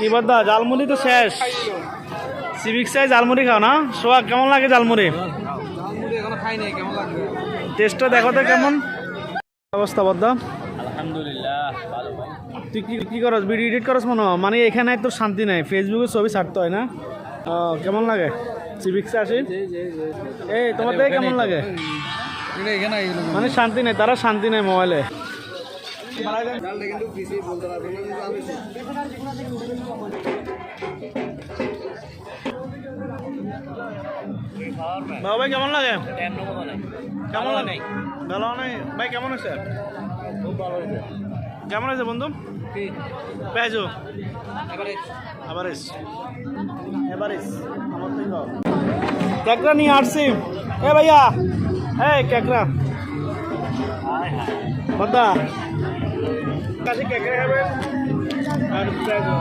কি বাদা জালমুড়ি তো শেষ। সিভিক জালমুড়ি খাও না? সোয়া কেমন লাগে জালমুড়ি এখনও খাই নাই কেমন টেস্টটা দেখো তো কেমন। অবস্থা বদ্দা? আলহামদুলিল্লাহ তুই কি কি করস? ভিডিও এডিট করস মনে মানে এখানে তোর শান্তি নাই ফেসবুকে ছবি ছাড়তে হয় না? কেমন লাগে? সিভিক্সে আসি? এই তোমার কেমন লাগে? মানে শান্তি নেই তারা শান্তি নেই মোবাইলে বাবা ভাই কেমন লাগে? কেমন লাগে? ভালো। নাই ভাই কেমন আছে? কেমন আছে বন্ধু? পেঁয়াজু এভারেজ এভারেজ ক্যাকড়া নিয়ে আসছি। এ ভাইয়া! এই ক্যাকড়া। বদ্দা কাছে ক্যাকড়া খাবেন আর পেঁয়াজু